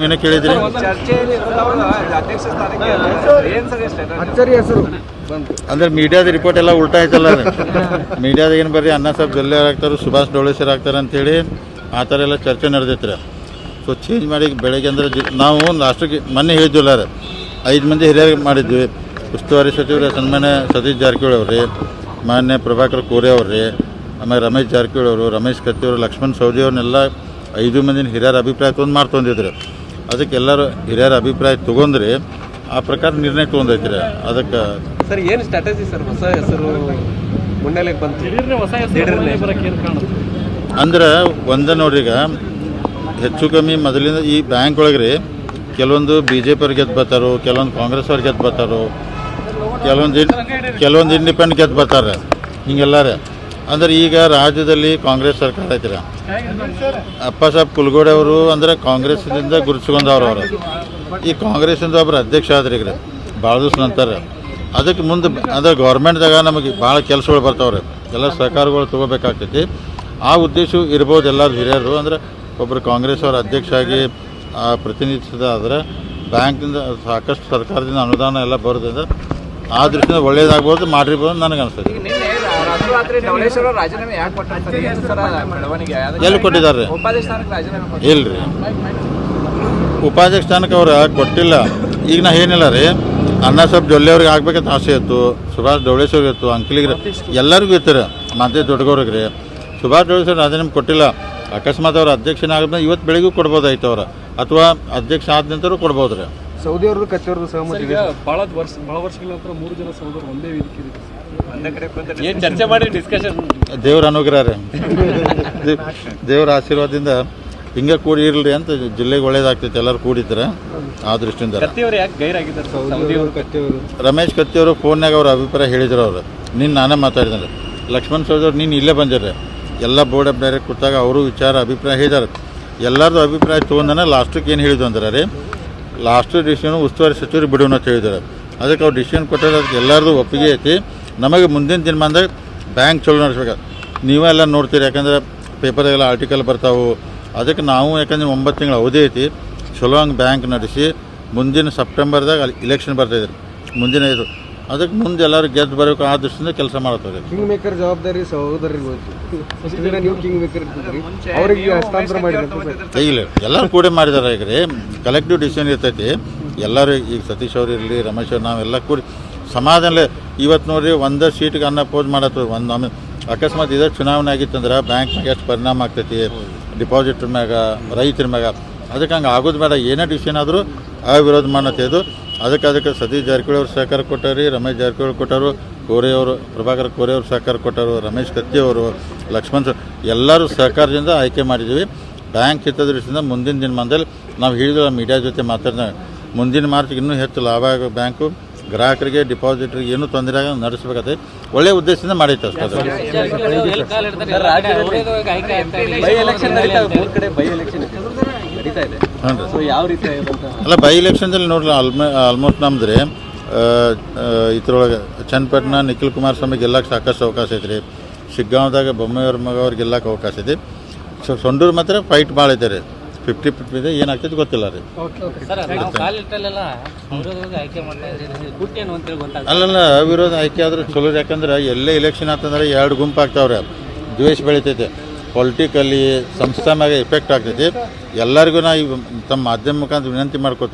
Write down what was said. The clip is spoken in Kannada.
ಏನೋ ಕೇಳಿದ್ರಿ? ಚರ್ಚೆಯಲ್ಲಿ ಇರೋದವಲ್ಲ, ಅಧ್ಯಕ್ಷ ಸ್ಥಾನಕ್ಕೆ ಏನ್ ಸರ್ ಸ್ಟೇಟಸ್ ಅಚ್ಚರಿ ಹೆಸರು. ಅಂದ್ರೆ ಮೀಡಿಯಾದ ರಿಪೋರ್ಟ್ ಎಲ್ಲ ಉಲ್ಟಾ ಐತಲ್ಲ ಮೀಡಿಯಾದ ಏನು ಬರ್ರಿ ಅನ್ನ ಸಾಹೇಬ್ ಜೊಲ್ಲೆ ಆಗ್ತಾರೆ ಸುಭಾಷ್ ಡೋಳೆ ಸರ್ ಆಗ್ತಾರೆ ಅಂತೇಳಿ ಆ ಥರ ಎಲ್ಲ ಚರ್ಚೆ ನಡೆದೈತ್ರಿ. ಸೊ ಚೇಂಜ್ ಮಾಡಿ ಬೆಳಗ್ಗೆ ಅಂದ್ರೆ ಜಿ ನಾವು ಲಾಸ್ಟಿಗೆ ಮೊನ್ನೆ ಹೇಳಿದ್ವಲ್ಲ ರೀ ಐದು ಮಂದಿ ಹಿರಿಯರಿಗೆ ಮಾಡಿದ್ವಿ. ಉಸ್ತುವಾರಿ ಸಚಿವರು ಸನ್ಮಾನ್ಯ ಸತೀಶ್ ಜಾರಕಿಹೊಳಿ ಅವ್ರಿ ಮಾನ್ಯ ಪ್ರಭಾಕರ್ ಕೋರೆ ಅವ್ರಿ ಆಮೇಲೆ ರಮೇಶ್ ಜಾರಕಿಹೊಳಿ ಅವರು ರಮೇಶ್ ಕತ್ತಿ ಅವರು ಲಕ್ಷ್ಮಣ್ ಸೌದಿ ಅವ್ರನ್ನೆಲ್ಲ ಐದು ಮಂದಿನ ಹಿರಿಯರ ಅಭಿಪ್ರಾಯ ತೊಗೊಂಡು ಮಾಡ್ತೊಂದಿದ್ರು. ಅದಕ್ಕೆ ಎಲ್ಲರೂ ಹಿರಿಯರ ಅಭಿಪ್ರಾಯ ತೊಗೊಂಡ್ರಿ ಆ ಪ್ರಕಾರ ನಿರ್ಣಯ ತೊಗೊಂಡೈತ್ರಿ ಅದಕ್ಕೆ ಸರ್ ಏನು ಸ್ಟ್ರಾಟಜಿ ಸರ್? ಹೊಸ ಹೆಸರು ಮುನ್ನೆಲೆಗೆ ಬಂತು. ಅಂದ್ರೆ ಒಂದ ನೋಡ್ರಿ ಈಗ ಹೆಚ್ಚು ಕಮ್ಮಿ ಮೊದಲಿಂದ ಈ ಬ್ಯಾಂಕ್ ಒಳಗೆ ರೀ ಕೆಲವೊಂದು ಬಿ ಜೆ ಪಿ ಅವ್ರು ಗೆದ್ದು ಬರ್ತಾರೋ ಕೆಲವೊಂದು ಕಾಂಗ್ರೆಸ್ ಅವ್ರು ಗೆದ್ದು ಬರ್ತಾರೋ ಕೆಲವೊಂದು ಇನ್- ಕೆಲವೊಂದು ಇಂಡಿಪೆಂಡೆಂಟ್ ಗೆದ್ದು ಬರ್ತಾರೆ ಹಿಂಗೆಲ್ಲ ರೀ ಅಂದ್ರೆ ಈಗ ರಾಜ್ಯದಲ್ಲಿ ಕಾಂಗ್ರೆಸ್ ಸರ್ಕಾರ ಐತ್ರಿ? ಅಪ್ಪ ಸಾಹೇಬ್ ಕುಲ್ಗೋಡೆ ಅವರು ಅಂದ್ರೆ ಕಾಂಗ್ರೆಸ್ದಿಂದ ಗುರುತಿಸ್ಕೊಂಡವ್ರು ಅವರು. ಈ ಕಾಂಗ್ರೆಸ್ಸಿಂದ ಒಬ್ಬರು ಅಧ್ಯಕ್ಷ ಆದ್ರಿ ಈಗ ಭಾಳ ದಿವಸ ನಂತರ. ಅದಕ್ಕೆ ಮುಂದೆ ಅಂದ್ರೆ ಗೌರ್ಮೆಂಟ್ದಾಗ ನಮಗೆ ಭಾಳ ಕೆಲಸಗಳು ಬರ್ತಾವ್ರಿ. ಎಲ್ಲ ಸಹಕಾರಗಳು ತೊಗೋಬೇಕಾಗ್ತೈತಿ. ಆ ಉದ್ದೇಶ ಇರ್ಬೋದು ಎಲ್ಲರೂ ಹಿರಿಯರು. ಅಂದ್ರೆ ಒಬ್ಬರು ಕಾಂಗ್ರೆಸ್ ಅವರ ಅಧ್ಯಕ್ಷ ಆಗಿ ಪ್ರತಿನಿಧಿಸಿದ ಆದರೆ ಬ್ಯಾಂಕಿಂದ ಸಾಕಷ್ಟು ಸರ್ಕಾರದಿಂದ ಅನುದಾನ ಎಲ್ಲ ಬರೋದ್ರಿಂದ ಆ ದೃಷ್ಟಿಯಿಂದ ಒಳ್ಳೇದಾಗ್ಬೋದು, ಮಾಡಿರ್ಬೋದು ನನಗೆ ಅನಿಸ್ತೈತಿ ಎಲ್ಲಿ ಕೊಟ್ಟಿದ್ದಾರೆ. ಇಲ್ರಿ. ಉಪಾಧ್ಯಕ್ಷ ಸ್ಥಾನಕ್ಕೆ ಅವ್ರು ಕೊಟ್ಟಿಲ್ಲ. ಈಗ ನಾ ಏನಿಲ್ಲ ರೀ. ಅಣ್ಣ ಸಾಹೇಬ್ ಜೊಲ್ಲೆ ಅವ್ರಿಗೆ ಆಗ್ಬೇಕಂತ ಆಸೆ ಇತ್ತು. ಸುಭಾಷ್ ಡೌಳೇಶ್ವರಿಗೆ ಇತ್ತು ಅಂಕಲಿಗೆ ಎಲ್ಲರಿಗೂ ಇತ್ತು ರೀ. ಮತ್ತೆ ದೊಡ್ಡಗವ್ರಿಗೆ ರೀ. ಸುಭಾಷ್ ಡೌಳೇಶ್ವರ ರಾಜೀನಾಮೆ ಕೊಟ್ಟಿಲ್ಲ. ಅಕಸ್ಮಾತ್ ಅವ್ರ ಅಧ್ಯಕ್ಷನ ಆಗಿದ್ಮೇಲೆ ಇವತ್ತು ಬೆಳಿಗ್ಗೆ ಕೊಡ್ಬೋದಾಯ್ತು ಅವ್ರ. ಅಥವಾ ಅಧ್ಯಕ್ಷ ಆದ ನಂತರ ಕೊಡ್ಬೋದು ರೀ. ಸೌದಿ ಅವ್ರದ್ದು ಕಚ್ಚೋರ್ದು ಸಹಮತಿ ಭಾಳ ಬಹಳ ವರ್ಷ ಬಹಳ ವರ್ಷಗಳ ನಂತರ ಮೂರು ಜನ ಸಹೋದರ ಒಂದೇ ವೇದಿಕೆ ಏನ್ ಚರ್ಚೆ ಮಾಡಿ ಡಿಸ್ಕಷನ್ ದೇವ್ರ ಅನುಗ್ರಹ ರೀ. ದೇವ್ರ ಆಶೀರ್ವಾದದಿಂದ ಹಿಂಗೆ ಕೂಡಿ ಇರಲಿ ಅಂತ ಜಿಲ್ಲೆಗೆ ಒಳ್ಳೇದಾಗ್ತೈತೆ ಎಲ್ಲರೂ ಕೂಡಿದ್ರೆ ಆ ದೃಷ್ಟಿಯಿಂದ. ಕತ್ತಿಯವರು ಯಾಕೆ ಗೈರಾಗಿದ್ದಾರೆ? ಸರ್ ಸೌದಿ ಅವರು ಕಚ್ಚೋರು ರಮೇಶ್ ಕತ್ತಿಯವರು ಫೋನ್ನಾಗ ಫೋನ್ಯಾಗ ಅವ್ರ ಅಭಿಪ್ರಾಯ ಹೇಳಿದ್ರು ಅವರು. ನೀನು ನಾನೇ ಮಾತಾಡಿದ್ರೆ ಲಕ್ಷ್ಮಣ್ ಸೌದಿ ಅವ್ರು ನೀನು ಇಲ್ಲೇ ಬಂದಿರ್ರಿ. ಎಲ್ಲ ಬೋರ್ಡ್ ಆಫ್ ಡೈರೆಕ್ಟ್ ಕೊಟ್ಟಾಗ ಅವರು ವಿಚಾರ ಅಭಿಪ್ರಾಯ ಹೇಳಿದಾರೆ. ಎಲ್ಲರದು ಅಭಿಪ್ರಾಯ ತೊಗೊಂಡನ ಲಾಸ್ಟಿಗೆ ಏನು ಹೇಳಿದ್ರು ಅಂದ್ರೆ ರೀ ಲಾಸ್ಟ್ ಡಿಸಿಷನ್ ಉಸ್ತುವಾರಿ ಸಚಿವರು ಬಿಡೋಣ ಅಂತ ಹೇಳಿದ್ದಾರೆ ಅದಕ್ಕೆ ಅವ್ರು ಡಿಸಿಷನ್ ಕೊಟ್ಟರೆ ಅದಕ್ಕೆ ಎಲ್ಲರದು ಒಪ್ಪಿಗೆ ಐತಿ. ನಮಗೆ ಮುಂದಿನ ದಿನಮಾನದಾಗ ಬ್ಯಾಂಕ್ ಚಲೋ ನಡೆಸ್ಬೇಕು. ನೀವೆಲ್ಲ ಎಲ್ಲ ನೋಡ್ತೀರಿ ಯಾಕಂದ್ರೆ ಪೇಪರ್ಗೆಲ್ಲ ಆರ್ಟಿಕಲ್ ಬರ್ತಾವೆ. ಅದಕ್ಕೆ ನಾವು ಯಾಕಂದ್ರೆ ಒಂಬತ್ತು ತಿಂಗಳ ಅವಧಿ ಐತಿ ಚಲೋ ಹಂಗೆ ಬ್ಯಾಂಕ್ ನಡೆಸಿ ಮುಂದಿನ ಸೆಪ್ಟೆಂಬರ್ದಾಗ ಅಲ್ಲಿ ಇಲೆಕ್ಷನ್ ಬರ್ತಾಯಿದ್ರು ಮುಂದಿನ ಇದು. ಅದಕ್ಕೆ ಮುಂದೆ ಎಲ್ಲರೂ ಗೆದ್ದು ಬರಬೇಕು ಆ ದೃಷ್ಟಿಯಿಂದ ಕೆಲಸ ಮಾಡ್ತಾರೆ ಕಿಂಗ್ ಮೇಕರ್ ಜವಾಬ್ದಾರಿ ಸಹೋದರಿಗೆ ಇಲ್ಲ ಎಲ್ಲರೂ ಕೂಡ ಮಾಡಿದ್ದಾರೆ ಈಗ ರೀ ಕಲೆಕ್ಟಿವ್ ಡಿಸಿಷನ್ ಇರ್ತೈತಿ. ಎಲ್ಲರೂ ಈಗ ಸತೀಶ್ ಅವ್ರು ಇರಲಿ ರಮೇಶ್ ಅವ್ರು ನಾವೆಲ್ಲ ಕೂಡಿ ಸಮಾಧಾನ ಇವತ್ತು ನೋಡ್ರಿ ಒಂದೇ ಸೀಟ್ಗೆ ಅನ್ನ ಪೋಸ್ ಮಾಡತ್ತ ಒಂದು ಆಮೇಲೆ ಅಕಸ್ಮಾತ್ ಇದೇ ಚುನಾವಣೆ ಆಗಿತ್ತಂದ್ರೆ ಬ್ಯಾಂಕ್ ಎಷ್ಟು ಪರಿಣಾಮ ಆಗ್ತೈತಿ ಡಿಪಾಸಿಟ್ರ್ ಮ್ಯಾಗ, ರೈತರ ಮ್ಯಾಗ. ಅದಕ್ಕೆ ಹಂಗೆ ಆಗೋದು ಬೇಡ. ಏನೇ ಡಿಸಿಷನ್ ಆದರೂ ಅವಿರೋಧ ಮಾಡತ್ತೆ ಇದು. ಅದಕ್ಕೆ ಅದಕ್ಕೆ ಸತೀಶ್ ಜಾರಕಿಹೊಳಿ ಅವರು ಸಹಕಾರ ಕೊಟ್ಟಾರಿ ರಮೇಶ್ ಜಾರಕಿಹೊಳಿ ಕೊಟ್ಟರು ಕೋರೆಯವರು ಪ್ರಭಾಕರ್ ಕೋರೆಯವರು ಸಹಕಾರ ಕೊಟ್ಟರು ರಮೇಶ್ ಕತ್ತಿಯವರು ಲಕ್ಷ್ಮಣ್ ಎಲ್ಲರೂ ಸಹಕಾರದಿಂದ ಆಯ್ಕೆ ಮಾಡಿದ್ದೀವಿ ಬ್ಯಾಂಕ್ ಹಿತದೃಷ್ಟಿಯಿಂದ ಮುಂದಿನ ದಿನಮಾನದಲ್ಲಿ ನಾವು ಹೇಳಿದ ಮೀಡಿಯಾ ಜೊತೆ ಮಾತಾಡಿದಾಗ ಮುಂದಿನ ಮಾರ್ಚ್ಗೆ ಇನ್ನೂ ಹೆಚ್ಚು ಲಾಭ ಆಗೋ ಬ್ಯಾಂಕು ಗ್ರಾಹಕರಿಗೆ ಡಿಪಾಸಿಟ್ರಿಗೆ ಏನೂ ತೊಂದರೆ ಆಗ ನಡೆಸಬೇಕಾದ್ರೆ ಒಳ್ಳೆಯ ಉದ್ದೇಶದಿಂದ ಮಾಡೈತೆ ಅಷ್ಟೇ ಅಲ್ಲ ಬೈ ಎಲೆಕ್ಷನ್ದಲ್ಲಿ ನೋಡ್ರಿ ಆಲ್ಮೋ ಆಲ್ಮೋಸ್ಟ್ ನಮ್ದ್ರೆ ರೀ ಇದ್ರೊಳಗೆ ಚನ್ನಪಟ್ಟಣ ನಿಖಿಲ್ ಕುಮಾರಸ್ವಾಮಿ ಗೆಲ್ಲಕ್ಕೆ ಸಾಕಷ್ಟು ಅವಕಾಶ ಐತೆ ರೀ ಶಿಗ್ಗಾಂವ್ದಾಗ ಬೊಮ್ಮೆಯವ್ರ ಮಗ ಅವ್ರಿಗೆ ಗೆಲ್ಲಕ್ಕೆ ಅವಕಾಶ ಐತಿ ಸೊ ಸೊಂಡೂರು ಮಾತ್ರ ಫೈಟ್ ಭಾಳ ಐತೆ ರೀ ಫಿಫ್ಟಿ ಫಿಫ್ಟಿ ಇದೆ ಏನಾಗ್ತೈತೆ ಗೊತ್ತಿಲ್ಲ ರೀ. ಅಲ್ಲಲ್ಲ ಅವಿರೋಧ ಆಯ್ಕೆ ಆದ್ರೆ ಚಲೋ ಯಾಕಂದ್ರೆ ಎಲ್ಲೇ ಇಲೆಕ್ಷನ್ ಆತಂದ್ರೆ ಎರಡು ಗುಂಪು ಆಗ್ತಾವ್ರೆ. ದ್ವೇಷ ಬೆಳಿತೈತೆ. ಪೊಲಿಟಿಕಲಿ ಸಂಸ್ಥೆ ಮ್ಯಾಗ ಎಫೆಕ್ಟ್ ಆಗ್ತೈತಿ. ಎಲ್ಲರಿಗೂ ನಾ ಈ ತಮ್ಮ ಮಾಧ್ಯಮ ಮುಖಾಂತರ ವಿನಂತಿ ಮಾಡ್ಕೊತ